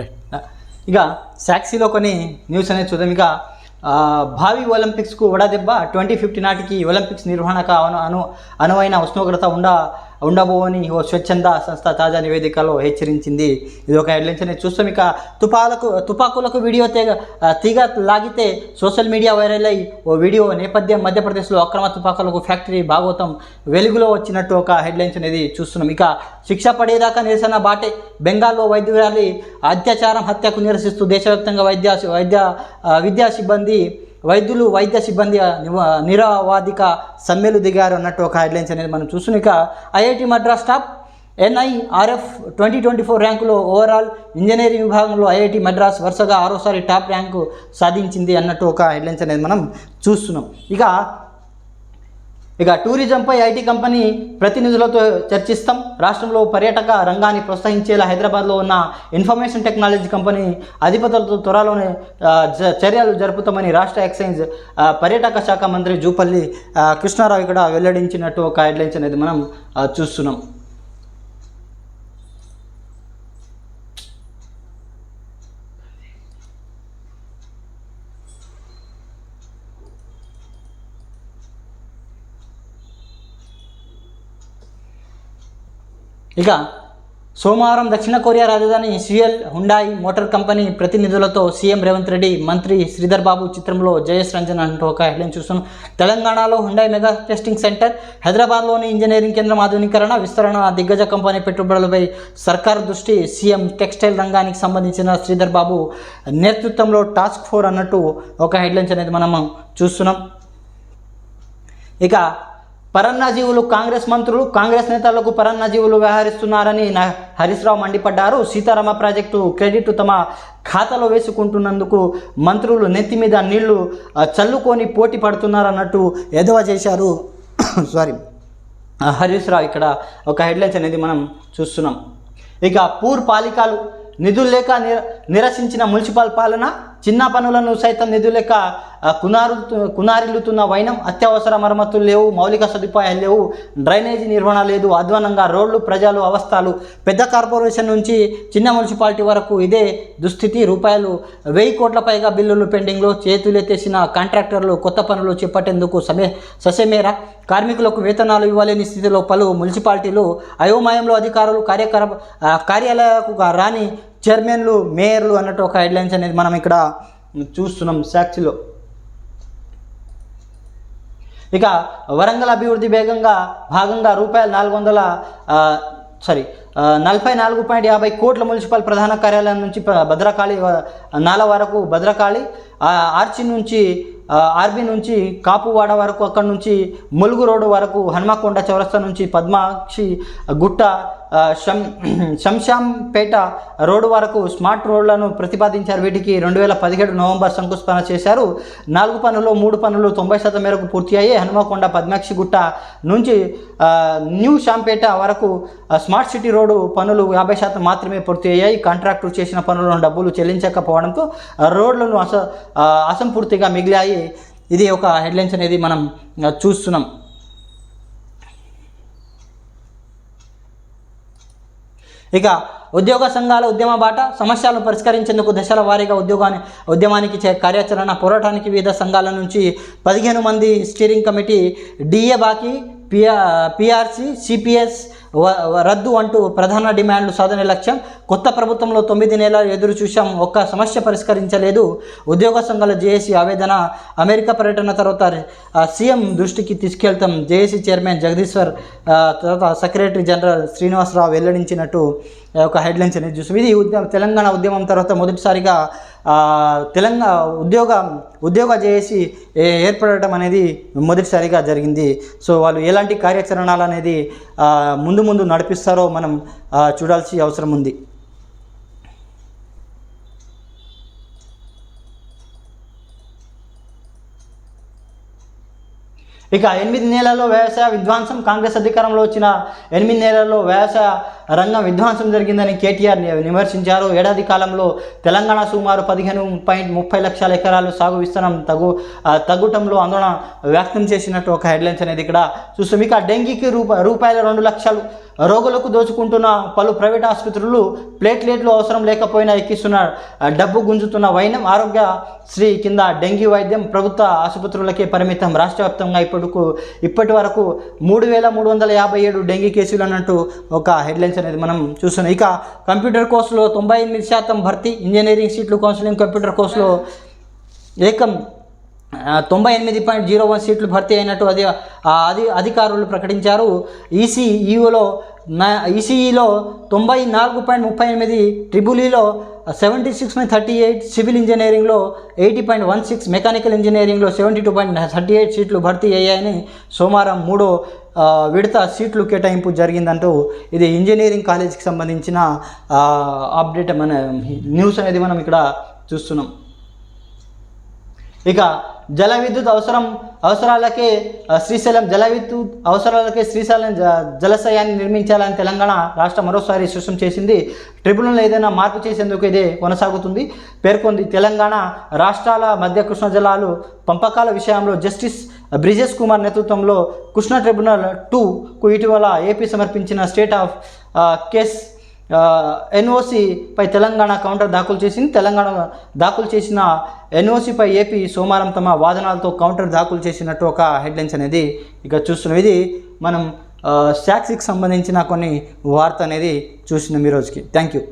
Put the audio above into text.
Right ఇక సాక్సీలో కొన్ని news అనేది చూద్దాం. ఇక భావి ఒలింపిక్స్కు వడదెబ్బ ట్వంటీ ఫిఫ్టీ నాటికి ఒలింపిక్స్ నిర్వహణకు అను అను అనువైన ఉష్ణోగ్రత ఉండ ఉండబోవని ఓ స్వచ్ఛంద సంస్థ తాజా నివేదికలో హెచ్చరించింది. ఇది ఒక హెడ్లైన్స్ అనేది చూస్తాం ఇక తుపాలకు తుపాకులకు వీడియో తీగ తీగ లాగితే సోషల్ మీడియా వైరల్ అయి ఓ వీడియో నేపథ్యం మధ్యప్రదేశ్లో అక్రమ తుపాకులకు ఫ్యాక్టరీ భాగవతం వెలుగులో వచ్చినట్టు ఒక హెడ్లైన్స్ అనేది చూస్తున్నాం. ఇక శిక్ష పడేదాకా నిరసన బాటే బెంగాల్లో వైద్యురాలి అత్యాచారం హత్యకు నిరసిస్తూ దేశవ్యాప్తంగా వైద్య వైద్య విద్యా సిబ్బంది వైద్యులు వైద్య సిబ్బంది నివ- నిరవాధిక సమ్మెలు దిగారు అన్నట్టు ఒక హెడ్లైన్స్ అనేది మనం చూస్తున్నాం. ఇక IIT Madras top NIRF twenty twenty four ర్యాంకులో overall engineering విభాగంలో ఐఐటి మద్రాస్ వరుసగా ఆరోసారి టాప్ ర్యాంకు సాధించింది అన్నట్టు ఒక హెడ్లైన్స్ అనేది మనం చూస్తున్నాం. ఇక ఇక టూరిజంపై ఐటీ కంపెనీ ప్రతినిధులతో చర్చిస్తాం. రాష్ట్రంలో పర్యాటక రంగాన్ని ప్రోత్సహించేలా హైదరాబాద్లో ఉన్న ఇన్ఫర్మేషన్ టెక్నాలజీ కంపెనీ అధిపతులతో త్వరలోనే చర్యలు జరుపుతామని రాష్ట్ర ఎక్సైజ్ పర్యాటక శాఖ మంత్రి జూపల్లి కృష్ణారావు ఇక్కడ వెల్లడించినట్టు ఒక హెడ్లైన్స్ అనేది మనం చూస్తున్నాం. ఇక సోమవారం దక్షిణ కొరియా రాజధాని సిఎల్ హుండాయి మోటార్ కంపెనీ ప్రతినిధులతో సీఎం రేవంత్ రెడ్డి మంత్రి శ్రీధర్ బాబు చిత్రంలో జయేష్ రంజన్ అంటూ ఒక హెడ్లైన్ చూస్తున్నాం. తెలంగాణలో హుండాయి మెగా టెస్టింగ్ సెంటర్ హైదరాబాద్లోని ఇంజనీరింగ్ కేంద్రం ఆధునీకరణ విస్తరణ దిగ్గజ కంపెనీ పెట్టుబడులపై సర్కారు దృష్టి సీఎం టెక్స్టైల్ రంగానికి సంబంధించిన శ్రీధర్ బాబు నేతృత్వంలో టాస్క్ ఫోర్ అన్నట్టు ఒక హెడ్లైన్స్ అనేది మనం చూస్తున్నాం. ఇక పరన్నజీవులు కాంగ్రెస్ మంత్రులు కాంగ్రెస్ నేతలకు పరన్నజీవులు వ్యవహరిస్తున్నారని నా హరీష్ రావు మండిపడ్డారు. సీతారామ ప్రాజెక్టు క్రెడిట్ తమ ఖాతాలో వేసుకుంటున్నందుకు మంత్రులు నెత్తి మీద నీళ్ళు చల్లుకొని పోటీ పడుతున్నారన్నట్టు ఎదవ చేశారు. సారీ హరీష్ రావు ఇక్కడ ఒక హెడ్లైన్స్ అనేది మనం చూస్తున్నాం. ఇక పూర్ పాలికలు నిధులు లేక నిర నిరసించిన మున్సిపల్ పాలన చిన్న పనులను సైతం నిధులు కునారు కునారిల్లుతున్న వైనం అత్యవసర మరమ్మతులు లేవు మౌలిక సదుపాయాలు లేవు డ్రైనేజీ నిర్వహణ లేదు అధ్వానంగా రోడ్లు ప్రజలు అవస్థలు పెద్ద కార్పొరేషన్ నుంచి చిన్న మున్సిపాలిటీ వరకు ఇదే దుస్థితి. రూపాయలు వెయ్యి కోట్ల పైగా బిల్లులు పెండింగ్లో చేతులెత్తేసిన కాంట్రాక్టర్లు కొత్త పనులు చేపట్టేందుకు సమే ససేమేర. కార్మికులకు వేతనాలు ఇవ్వలేని స్థితిలో పలు మున్సిపాలిటీలు అయోమయంలో అధికారులు కార్యకర కార్యాలయాలకు రాని చైర్మన్లు మేయర్లు అన్నట్టు ఒక హెడ్లైన్స్ అనేది మనం ఇక్కడ చూస్తున్నాం సాక్షిలో. ఇక వరంగల్ అభివృద్ధి వేగంగా భాగంగా రూపాయలు నాలుగు వందల సారీ నలభై నాలుగు పాయింట్ యాభై కోట్ల మున్సిపల్ ప్రధాన కార్యాలయం నుంచి భద్రకాళి నాల వరకు భద్రకాళి ఆర్చి నుంచి ఆర్బీ నుంచి కాపువాడ వరకు అక్కడ నుంచి ములుగు రోడ్డు వరకు హనుమకొండ చౌరస్తా నుంచి పద్మాక్షి గుట్ట శం శంషాంపేట రోడ్డు వరకు స్మార్ట్ రోడ్లను ప్రతిపాదించారు. వీటికి రెండు వేల పదిహేడు నవంబర్ శంకుస్థాపన చేశారు. నాలుగు పనులు మూడు పనులు తొంభై శాతం మేరకు పూర్తి అయ్యి హనుమకొండ పద్మాక్షి గుట్ట నుంచి న్యూ శాంపేట వరకు స్మార్ట్ సిటీ రోడ్డు పనులు యాభై శాతం మాత్రమే పూర్తి అయ్యాయి. కాంట్రాక్టు చేసిన పనులను డబ్బులు చెల్లించకపోవడంతో రోడ్లను అస అసంపూర్తిగా మిగిలాయి. ఇది ఒక హెడ్లైన్స్ అనేది మనం చూస్తున్నాం. ఇక ఉద్యోగ సంఘాల ఉద్యమ బాట సమస్యలను పరిష్కరించేందుకు దశల వారీగా ఉద్యోగాన్ని ఉద్యమానికి చే కార్యాచరణ పోరాటానికి వివిధ సంఘాల నుంచి పదిహేను మంది స్టీరింగ్ కమిటీ డిఏ బాకీ పిఆర్ పిఆర్సి సిపిఎస్ రద్దు అంటూ ప్రధాన డిమాండ్లు సాధన లక్ష్యం. కొత్త ప్రభుత్వంలో తొమ్మిది నెలలు ఎదురు చూశాం. ఒక్క సమస్య పరిష్కరించలేదు. ఉద్యోగ సంఘాల జేఏసీ ఆవేదన. అమెరికా పర్యటన తర్వాత సీఎం దృష్టికి తీసుకెళ్తాం. జేఏసీ చైర్మన్ జగదీశ్వర్ తర్వాత సెక్రటరీ జనరల్ శ్రీనివాసరావు వెల్లడించినట్టు ఒక హెడ్లైన్స్ అనేది చూసాం. ఇది ఉద్యమ తెలంగాణ ఉద్యమం తర్వాత మొదటిసారిగా తెలంగాణ ఉద్యోగ ఉద్యోగ జేఏసీ ఏర్పడటం అనేది మొదటిసారిగా జరిగింది. సో వాళ్ళు ఎలాంటి కార్యాచరణలు అనేది ముందు ముందు ముందు నడిపిస్తారో మనం చూడాల్సిన చూడాల్సి అవసరం ఉంది. ఇక ఎనిమిది నెలల్లో వ్యవసాయ విధ్వంసం కాంగ్రెస్ అధికారంలో వచ్చిన ఎనిమిది నెలల్లో వ్యవసాయ రంగం విధ్వంసం జరిగిందని కేటీఆర్ విమర్శించారు. ఏడాది కాలంలో తెలంగాణ సుమారు పదిహేను పాయింట్ ముప్పై లక్షల ఎకరాలు సాగు విస్తీర్ణం తగు తగ్గటంలో తగ్గుటంలో ఆందోళన వ్యక్తం చేసినట్టు ఒక హెడ్లైన్స్ అనేది ఇక్కడ చూస్తాం ఇక డెంగీకి రూప రూపాయల రెండు లక్షలు రోగులకు దోచుకుంటున్న పలు ప్రైవేట్ ఆసుపత్రులు ప్లేట్లెట్లు అవసరం లేకపోయినా ఎక్కిస్తున్న డబ్బు గుంజుతున్న వైనం ఆరోగ్య శ్రీ కింద డెంగీ వైద్యం ప్రభుత్వ ఆసుపత్రులకే పరిమితం. రాష్ట్ర వ్యాప్తంగా ఇప్పటికు ఇప్పటి వరకు మూడు వేల మూడు వందల యాభై ఏడు డెంగీ కేసులు అన్నట్టు ఒక హెడ్లైన్స్ అనేది మనం చూస్తున్నాం. ఇక కంప్యూటర్ కోర్సులో తొంభై ఎనిమిది శాతం భర్తీ ఇంజనీరింగ్ సీట్లు కౌన్సిలింగ్ కంప్యూటర్ కోర్సులో ఏకం తొంభై ఎనిమిది పాయింట్ జీరో వన్ సీట్లు భర్తీ అయినట్టు అది అది అధికారులు ప్రకటించారు. ఈసీఈలో నా ఈసీఈలో తొంభై నాలుగు పాయింట్ ముప్పై ఎనిమిది ట్రిబులీలో seventy six point thirty eight civil ఇంజనీరింగ్లో eighty point one six mechanical ఇంజనీరింగ్లో seventy two point thirty eight సీట్లు భర్తీ అయ్యాయని సోమవారం మూడో విడత సీట్లు కేటాయింపు జరిగిందంటూ ఇది ఇంజనీరింగ్ కాలేజీకి సంబంధించిన అప్డేట్ మన న్యూస్ అనేది మనం ఇక్కడ చూస్తున్నాం. ఇక జల విద్యుత్ అవసరం అవసరాలకే శ్రీశైలం జల విద్యుత్ అవసరాలకే శ్రీశైలం జ జలాశయాన్ని నిర్మించాలని తెలంగాణ రాష్ట్రం మరోసారి స్పష్టం చేసింది. ట్రిబ్యునల్ ఏదైనా మార్పు చేసేందుకు ఇదే కొనసాగుతుంది. పేర్కొంది తెలంగాణ రాష్ట్రాల మధ్య కృష్ణ జలాలు పంపకాల విషయంలో జస్టిస్ బ్రిజేష్ కుమార్ నేతృత్వంలో కృష్ణ ట్రిబ్యునల్ టూకు ఇటీవల ఏపీ సమర్పించిన స్టేట్ ఆఫ్ కేస్ ఎన్ఓసిపై తెలంగాణ కౌంటర్ దాఖలు చేసింది. తెలంగాణ దాఖలు చేసిన ఎన్ఓసిపై ఏపీ సోమవారం తమ వాదనాలతో కౌంటర్ దాఖలు చేసినట్టు ఒక హెడ్లైన్స్ అనేది ఇక చూస్తున్నాం. ఇది మనం సాక్సికి సంబంధించిన కొన్ని వార్త అనేది చూసినాం ఈరోజుకి థ్యాంక్ యూ